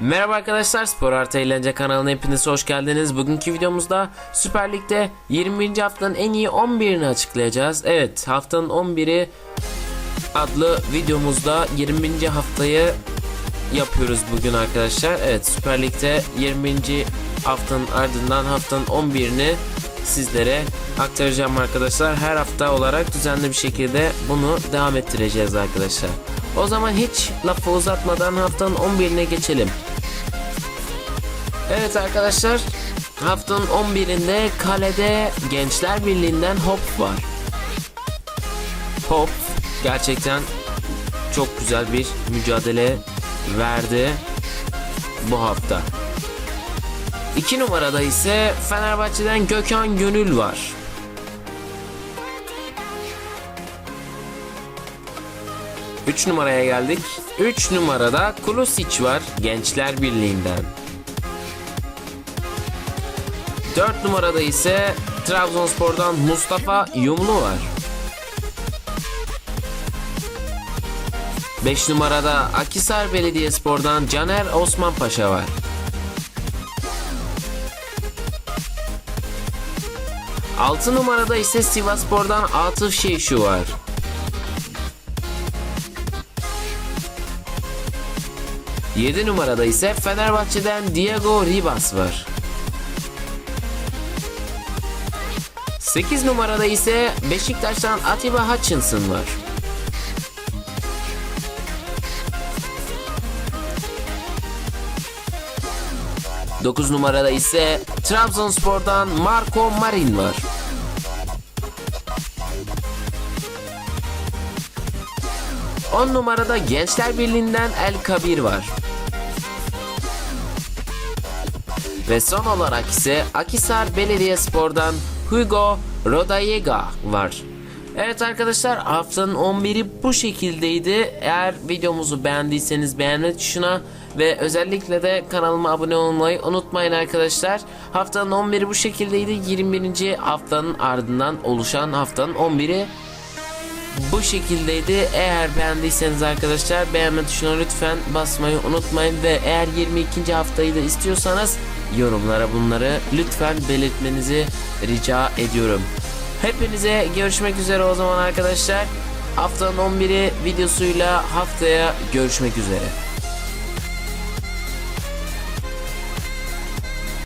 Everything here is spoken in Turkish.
Merhaba arkadaşlar Spor Artı Eğlence kanalına hepiniz hoş geldiniz. Bugünkü videomuzda Süper Lig'de 20. haftanın en iyi 11'ini açıklayacağız. Evet haftanın 11'i adlı videomuzda 20. haftayı yapıyoruz bugün arkadaşlar. Evet Süper Lig'de 20. haftanın ardından haftanın 11'ini sizlere aktaracağım arkadaşlar. Her hafta olarak düzenli bir şekilde bunu devam ettireceğiz arkadaşlar. O zaman hiç lafı uzatmadan haftanın 11'ine geçelim. Evet arkadaşlar haftanın 11'inde kalede Gençler Birliği'nden Hop var. Hop gerçekten çok güzel bir mücadele verdi bu hafta. 2 numarada ise Fenerbahçe'den Gökhan Gönül var. Üç numaraya geldik. 3 numarada Kulosic var Gençler Birliği'nden. 4 numarada ise Trabzonspor'dan Mustafa Yumlu var. 5 numarada Akisar Belediyespor'dan Caner Osman Paşa var. Altı numarada ise Sivasspor'dan Atıf Şeyşu var. Yedi numarada ise Fenerbahçe'den Diego Ribas var. 8 numarada ise Beşiktaş'tan Atiba Hutchinson var. Dokuz numarada ise Trabzonspor'dan Marco Marin var. On numarada Gençler Birliği'nden El Kabir var. Ve son olarak ise Akisar Belediyespor'dan Hugo Rodallega var. Evet arkadaşlar haftanın 11'i bu şekildeydi. Eğer videomuzu beğendiyseniz beğenme tuşuna ve özellikle de kanalıma abone olmayı unutmayın arkadaşlar. Haftanın 11'i bu şekildeydi. 21. haftanın ardından oluşan haftanın 11'i bu şekildeydi. Eğer beğendiyseniz arkadaşlar beğenme tuşuna lütfen basmayı unutmayın ve eğer 22. haftayı da istiyorsanız yorumlara bunları lütfen belirtmenizi rica ediyorum. Hepinize görüşmek üzere o zaman arkadaşlar. Haftanın 11'i videosuyla haftaya görüşmek üzere.